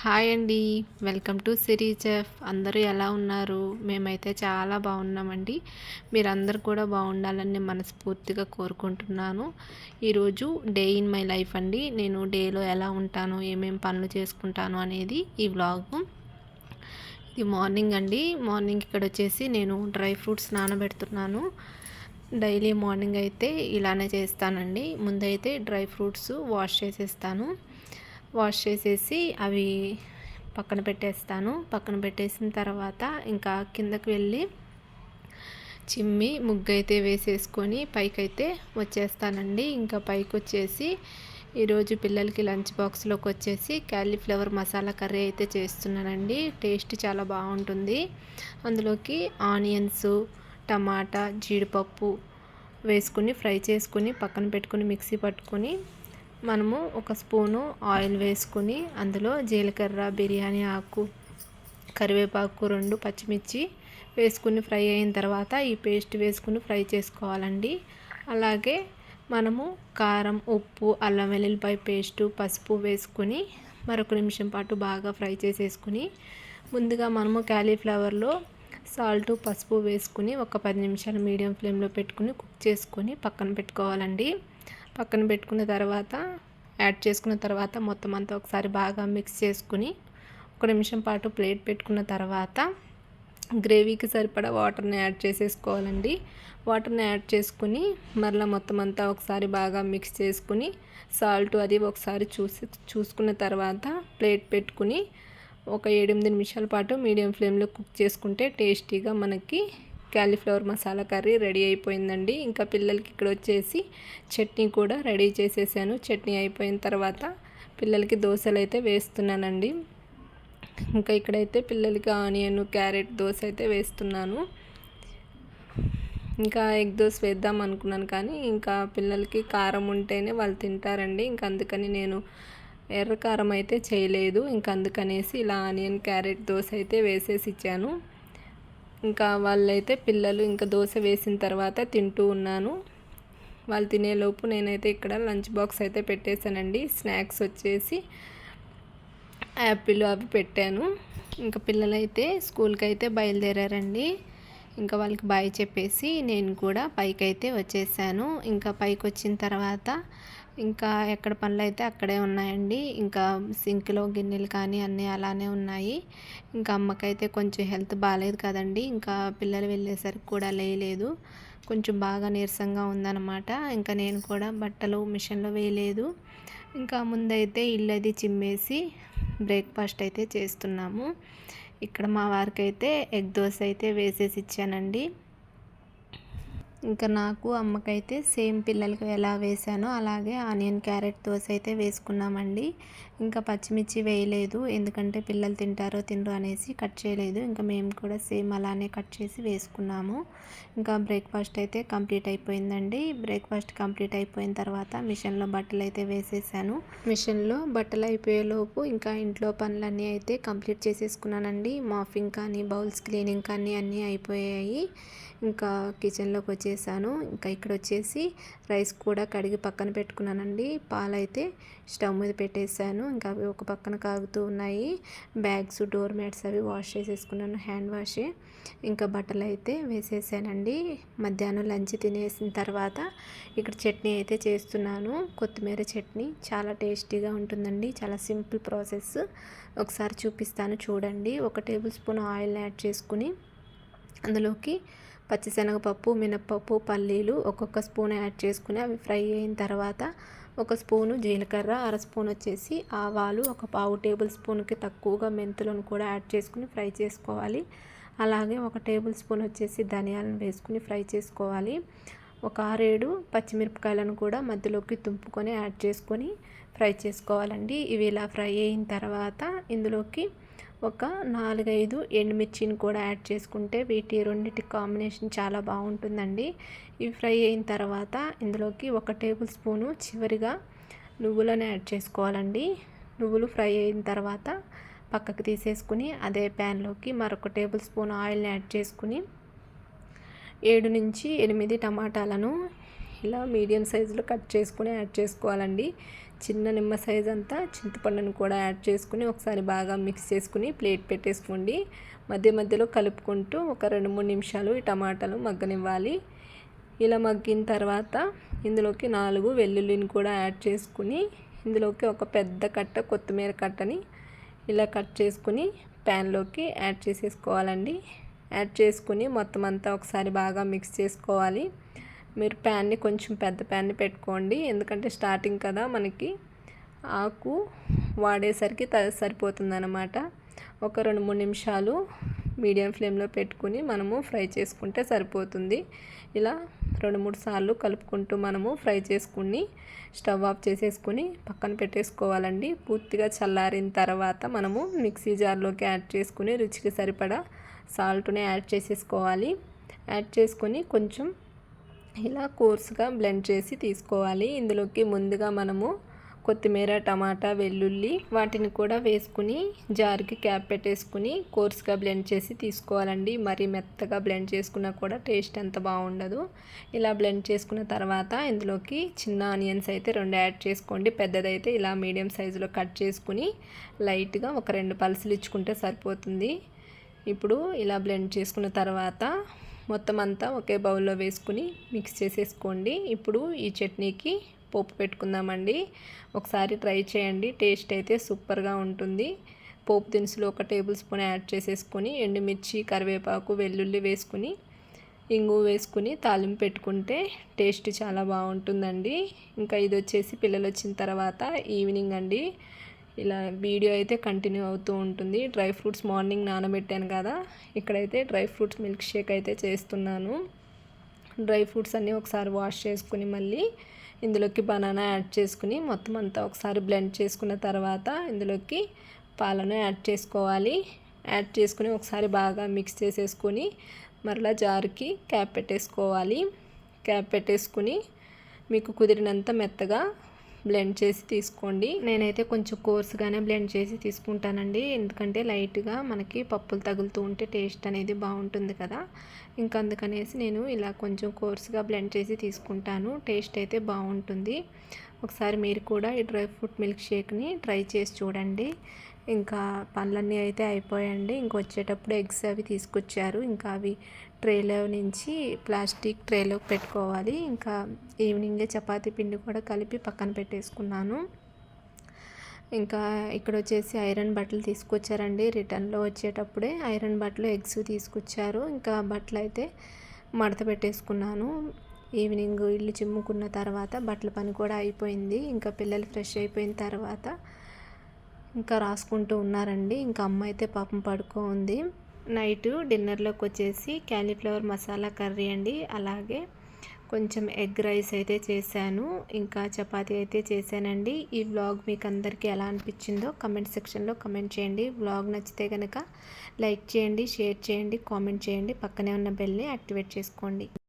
Hi అండి. Welcome to Siri chef. అందరూ ఎలా ఉన్నారు? మేమైతే చాలా బాగున్నామండి. మీరందరూ కూడా బాగుండాలని నేను మనస్ఫూర్తిగా కోరుకుంటున్నాను. ఈరోజు డే ఇన్ మై లైఫ్ అండి. నేను డేలో ఎలా ఉంటాను? ఏమేమి పనులు చేసుకుంటాను అనేది ఈ వ్లాగ్. ఇది మార్నింగ్ అండి. మార్నింగ్ ఇక్కడ వచ్చేసి నేను డ్రై ఫ్రూట్స్ నానబెడుతున్నాను. డైలీ మార్నింగ్ అయితే ఇలానే చేస్తానండి. ముందైతే డ్రై ఫ్రూట్స్ వాష్ చేసేస్తాను. వాష్ చేసేసి అవి పక్కన పెట్టేస్తాను. పక్కన పెట్టేసిన తర్వాత ఇంకా కిందకి వెళ్ళి చిమ్మి ముగ్గు అయితే వేసేసుకొని పైకైతే వచ్చేస్తానండి. ఇంకా పైకి వచ్చేసి ఈరోజు పిల్లలకి లంచ్ బాక్స్లోకి వచ్చేసి క్యాలీఫ్లవర్ మసాలా కర్రీ అయితే చేస్తున్నానండి. టేస్ట్ చాలా బాగుంటుంది. అందులోకి ఆనియన్స్ టమాటా జీడిపప్పు వేసుకుని ఫ్రై చేసుకుని పక్కన పెట్టుకుని మిక్సీ పట్టుకొని మనము ఒక స్పూను ఆయిల్ వేసుకుని అందులో జీలకర్ర బిర్యానీ ఆకు కరివేపాకు రెండు పచ్చిమిర్చి వేసుకుని ఫ్రై అయిన తర్వాత ఈ పేస్ట్ వేసుకుని ఫ్రై చేసుకోవాలండి. అలాగే మనము కారం ఉప్పు అల్లం వెల్లుల్లిపాయ పేస్టు పసుపు వేసుకుని మరొక నిమిషం పాటు బాగా ఫ్రై చేసేసుకుని ముందుగా మనము క్యాలీఫ్లవర్లో సాల్ట్ పసుపు వేసుకుని ఒక పది నిమిషాలు మీడియం ఫ్లేమ్లో పెట్టుకుని కుక్ చేసుకొని పక్కన పెట్టుకోవాలండి. పక్కన పెట్టుకున్న తర్వాత యాడ్ చేసుకున్న తర్వాత మొత్తం అంతా ఒకసారి బాగా మిక్స్ చేసుకుని ఒక నిమిషం పాటు ప్లేట్ పెట్టుకున్న తర్వాత గ్రేవీకి సరిపడా వాటర్ని యాడ్ చేసేసుకోవాలండి. వాటర్ని యాడ్ చేసుకుని మరలా మొత్తం అంతా ఒకసారి బాగా మిక్స్ చేసుకుని సాల్ట్ అది ఒకసారి చూసి చూసుకున్న తర్వాత ప్లేట్ పెట్టుకుని ఒక ఎనిమిది నిమిషాల పాటు మీడియం ఫ్లేమ్లో కుక్ చేసుకుంటే టేస్టీగా మనకి క్యాలీఫ్లవర్ మసాలా కర్రీ రెడీ అయిపోయిందండి. ఇంకా పిల్లలకి ఇక్కడ వచ్చేసి చట్నీ కూడా రెడీ చేసేసాను. చట్నీ అయిపోయిన తర్వాత పిల్లలకి దోశలు అయితే వేస్తున్నానండి. ఇంకా ఇక్కడైతే పిల్లలకి ఆనియన్ క్యారెట్ దోశ అయితే వేస్తున్నాను. ఇంకా ఎగ్ దోశ వేద్దాం అనుకున్నాను కానీ ఇంకా పిల్లలకి కారం ఉంటేనే వాళ్ళు తింటారండి. ఇంకా అందుకని నేను ఎర్ర కారం అయితే చేయలేదు. ఇంకా అందుకనేసి ఇలా ఆనియన్ క్యారెట్ దోశ అయితే వేసేసి ఇచ్చాను. ఇంకా వాళ్ళైతే పిల్లలు ఇంకా దోశ వేసిన తర్వాత తింటూ ఉన్నాను. వాళ్ళు తినేలోపు నేనైతే ఇక్కడ లంచ్ బాక్స్ అయితే పెట్టేశానండి. స్నాక్స్ వచ్చేసి యాపిల్ అవి పెట్టాను. ఇంకా పిల్లలైతే స్కూల్కి అయితే బయలుదేరారండి. ఇంకా వాళ్ళకి బాయ్ చెప్పేసి నేను కూడా పైకి అయితే వచ్చేసాను. ఇంకా పైకి వచ్చిన తర్వాత ఇంకా ఎక్కడ పనులు అయితే అక్కడే ఉన్నాయండి. ఇంకా సింక్లో గిన్నెలు కానీ అన్నీ అలానే ఉన్నాయి. ఇంకా అమ్మకైతే కొంచెం హెల్త్ బాగాలేదు కదండి. ఇంకా పిల్లలు వెళ్ళేసరికి కూడా లేయలేదు. కొంచెం బాగా నీరసంగా ఉందన్నమాట. ఇంకా నేను కూడా బట్టలు మిషన్లో వేయలేదు. ఇంకా ముందైతే ఇల్లు అది చిమ్మేసి బ్రేక్ఫాస్ట్ అయితే చేస్తున్నాము. ఇక్కడ మా వారికి అయితే ఎగ్ దోశ అయితే వేసేసి ఇచ్చానండి. ఇంకా నాకు అమ్మకైతే సేమ్ పిల్లలకి ఎలా వేసానో అలాగే ఆనియన్ క్యారెట్ దోశ అయితే వేసుకున్నామండి. ఇంకా పచ్చిమిర్చి వేయలేదు. ఎందుకంటే పిల్లలు తింటారో తినరు అనేసి కట్ చేయలేదు. ఇంకా మేము కూడా సేమ్ అలానే కట్ చేసి వేసుకున్నాము. ఇంకా బ్రేక్ఫాస్ట్ అయితే కంప్లీట్ అయిపోయిందండి. బ్రేక్ఫాస్ట్ కంప్లీట్ అయిపోయిన తర్వాత మిషన్లో బట్టలు అయితే వేసేసాను. మిషన్లో బట్టలు అయిపోయేలోపు ఇంకా ఇంట్లో పనులన్నీ అయితే కంప్లీట్ చేసేసుకున్నానండి. మాఫింగ్ కానీ బౌల్స్ క్లీనింగ్ కానీ అన్నీ అయిపోయాయి. ఇంకా కిచెన్లోకి వచ్చేసాను. ఇంకా ఇక్కడ వచ్చేసి రైస్ కూడా కడిగి పక్కన పెట్టుకున్నానండి. పాలైతే స్టవ్ మీద పెట్టేశాను. ఇంకా అవి ఒక పక్కన కాగుతూ ఉన్నాయి. బ్యాగ్స్ డోర్ మ్యాట్స్ అవి వాష్ చేసేసుకున్నాను హ్యాండ్ వాష్. ఇంకా బట్టలు అయితే వేసేసానండి. మధ్యాహ్నం లంచ్ తినేసిన తర్వాత ఇక్కడ చట్నీ అయితే చేస్తున్నాను. కొత్తిమీర చట్నీ చాలా టేస్టీగా ఉంటుందండి. చాలా సింపుల్ ప్రాసెస్. ఒకసారి చూపిస్తాను చూడండి. ఒక టేబుల్ స్పూన్ ఆయిల్ యాడ్ చేసుకుని అందులోకి పచ్చిశనగపప్పు మినప్పప్పు పల్లీలు ఒక్కొక్క స్పూన్ యాడ్ చేసుకుని అవి ఫ్రై అయిన తర్వాత ఒక స్పూను జీలకర్ర అర స్పూన్ వచ్చేసి ఆవాలు ఒక పావు టేబుల్ స్పూన్కి తక్కువగా మెంతులను కూడా యాడ్ చేసుకుని ఫ్రై చేసుకోవాలి. అలాగే ఒక టేబుల్ స్పూన్ వచ్చేసి ధనియాలను వేసుకుని ఫ్రై చేసుకోవాలి. ఒక ఆరేడు పచ్చిమిరపకాయలను కూడా మధ్యలోకి తుంపుకొని యాడ్ చేసుకొని ఫ్రై చేసుకోవాలండి. ఇవి ఇలా ఫ్రై అయిన తర్వాత ఇందులోకి ఒక నాలుగైదు ఎండుమిర్చిని కూడా యాడ్ చేసుకుంటే వీటి రెండింటి కాంబినేషన్ చాలా బాగుంటుందండి. ఇవి ఫ్రై అయిన తర్వాత ఇందులోకి ఒక టేబుల్ స్పూను చివరిగా నువ్వులను యాడ్ చేసుకోవాలండి. నువ్వులు ఫ్రై అయిన తర్వాత పక్కకు తీసేసుకుని అదే ప్యాన్లోకి మరొక టేబుల్ స్పూన్ ఆయిల్ని యాడ్ చేసుకుని ఏడు నుంచి ఎనిమిది టమాటాలను ఇలా మీడియం సైజులో కట్ చేసుకుని యాడ్ చేసుకోవాలండి. చిన్న నిమ్మ సైజ్ అంతా చింతపండును కూడా యాడ్ చేసుకుని ఒకసారి బాగా మిక్స్ చేసుకుని ప్లేట్ పెట్టేసుకోండి. మధ్య మధ్యలో కలుపుకుంటూ ఒక రెండు మూడు నిమిషాలు ఈ టమాటాలు మగ్గనివ్వాలి. ఇలా మగ్గిన తర్వాత ఇందులోకి నాలుగు వెల్లుల్లిని కూడా యాడ్ చేసుకుని ఇందులోకి ఒక పెద్ద కట్ట కొత్తిమీర కట్టని ఇలా కట్ చేసుకుని ప్యాన్లోకి యాడ్ చేసేసుకోవాలండి. యాడ్ చేసుకుని మొత్తం అంతా ఒకసారి బాగా మిక్స్ చేసుకోవాలి. మీరు ప్యాన్ని కొంచెం పెద్ద ప్యాన్ని పెట్టుకోండి. ఎందుకంటే స్టార్టింగ్ కదా మనకి. ఆకు వాడేసరికి త సరిపోతుందన్నమాట. ఒక రెండు మూడు నిమిషాలు మీడియం ఫ్లేమ్లో పెట్టుకుని మనము ఫ్రై చేసుకుంటే సరిపోతుంది. ఇలా రెండు మూడు సార్లు కలుపుకుంటూ మనము ఫ్రై చేసుకుని స్టవ్ ఆఫ్ చేసేసుకుని పక్కన పెట్టేసుకోవాలండి. పూర్తిగా చల్లారిన తర్వాత మనము మిక్సీ జార్లోకి యాడ్ చేసుకుని రుచికి సరిపడా సాల్ట్ని యాడ్ చేసేసుకోవాలి. యాడ్ చేసుకొని కొంచెం ఇలా కోర్స్గా బ్లెండ్ చేసి తీసుకోవాలి. ఇందులోకి ముందుగా మనము కొత్తిమీర టమాటా వెల్లుల్లి వాటిని కూడా వేసుకుని జార్కి క్యాప్ పెట్టేసుకుని కోర్స్గా బ్లెండ్ చేసి తీసుకోవాలండి. మరి మెత్తగా బ్లెండ్ చేసుకున్నా కూడా టేస్ట్ ఎంత బాగుండదు. ఇలా బ్లెండ్ చేసుకున్న తర్వాత ఇందులోకి చిన్న ఆనియన్స్ అయితే రెండు యాడ్ చేసుకోండి. పెద్దదైతే ఇలా మీడియం సైజులో కట్ చేసుకుని లైట్గా ఒక రెండు పలుసులు ఇచ్చుకుంటే సరిపోతుంది. ఇప్పుడు ఇలా బ్లెండ్ చేసుకున్న తర్వాత మొత్తం అంతా ఒకే బౌల్లో వేసుకుని మిక్స్ చేసేసుకోండి. ఇప్పుడు ఈ చట్నీకి పోపు పెట్టుకుందామండి. ఒకసారి ట్రై చేయండి. టేస్ట్ అయితే సూపర్గా ఉంటుంది. పోపు దినుసులు ఒక టేబుల్ స్పూన్ యాడ్ చేసేసుకొని ఎండుమిర్చి కరివేపాకు వెల్లుల్లి వేసుకుని ఇంగు వేసుకుని తాలింపు పెట్టుకుంటే టేస్ట్ చాలా బాగుంటుందండి. ఇంకా ఇది వచ్చేసి పిల్లలు వచ్చిన తర్వాత ఈవినింగ్ అండి. ఇలా వీడియో అయితే కంటిన్యూ అవుతూ ఉంటుంది. డ్రై ఫ్రూట్స్ మార్నింగ్ నానబెట్టాను కదా. ఇక్కడైతే డ్రై ఫ్రూట్స్ మిల్క్ షేక్ అయితే చేస్తున్నాను. డ్రై ఫ్రూట్స్ అన్నీ ఒకసారి వాష్ చేసుకుని మళ్ళీ ఇందులోకి బనానా యాడ్ చేసుకుని మొత్తం అంతా ఒకసారి బ్లెండ్ చేసుకున్న తర్వాత ఇందులోకి పాలను యాడ్ చేసుకోవాలి. యాడ్ చేసుకుని ఒకసారి బాగా మిక్స్ చేసేసుకొని మరలా జారుకి క్యాప్ పెట్టేసుకోవాలి. క్యాప్ పెట్టేసుకుని మీకు కుదిరినంత మెత్తగా బ్లెండ్ చేసి తీసుకోండి. నేనైతే కొంచెం కోర్స్గానే బ్లెండ్ చేసి తీసుకుంటానండి. ఎందుకంటే లైట్గా మనకి పప్పులు తగులుతూ ఉంటే టేస్ట్ అనేది బాగుంటుంది కదా. ఇంకా అందుకనేసి నేను ఇలా కొంచెం కోర్స్గా బ్లెండ్ చేసి తీసుకుంటాను. టేస్ట్ అయితే బాగుంటుంది. ఒకసారి మీరు కూడా ఈ డ్రై ఫ్రూట్ మిల్క్ షేక్ని ట్రై చేసి చూడండి. ఇంకా పనులన్నీ అయితే అయిపోయాయండి. ఇంకొచ్చేటప్పుడు ఎగ్స్ అవి తీసుకొచ్చారు. ఇంకా అవి ట్రేలో నుంచి ప్లాస్టిక్ ట్రేలో పెట్టుకోవాలి. ఇంకా ఈవినింగే చపాతీ పిండి కూడా కలిపి పక్కన పెట్టేసుకున్నాను. ఇంకా ఇక్కడ వచ్చేసి ఐరన్ బట్టలు తీసుకొచ్చారండి. రిటర్న్లో వచ్చేటప్పుడే ఐరన్ బట్టలు ఎగ్స్ తీసుకొచ్చారు. ఇంకా బట్టలు అయితే మడత పెట్టేసుకున్నాను. ఈవినింగ్ ఇల్లు చిమ్ముకున్న తర్వాత బట్టల పని కూడా అయిపోయింది. ఇంకా పిల్లలు ఫ్రెష్ అయిపోయిన తర్వాత ఇంకా రాసుకుంటూ ఉన్నారండి. ఇంకా అమ్మ అయితే పాపం పడుకో ఉంది నైట్ డిన్నర్లోకి వచ్చేసి క్యాలీఫ్లవర్ మసాలా కర్రీ అండి. అలాగే కొంచెం ఎగ్ రైస్ అయితే చేశాను. ఇంకా చపాతి అయితే చేశానండి. ఈ వ్లాగ్ మీకు అందరికీ ఎలా అనిపించిందో కమెంట్ సెక్షన్లో కమెంట్ చేయండి. వ్లాగ్ నచ్చితే కనుక లైక్ చేయండి షేర్ చేయండి కామెంట్ చేయండి. పక్కనే ఉన్న బెల్ని యాక్టివేట్ చేసుకోండి.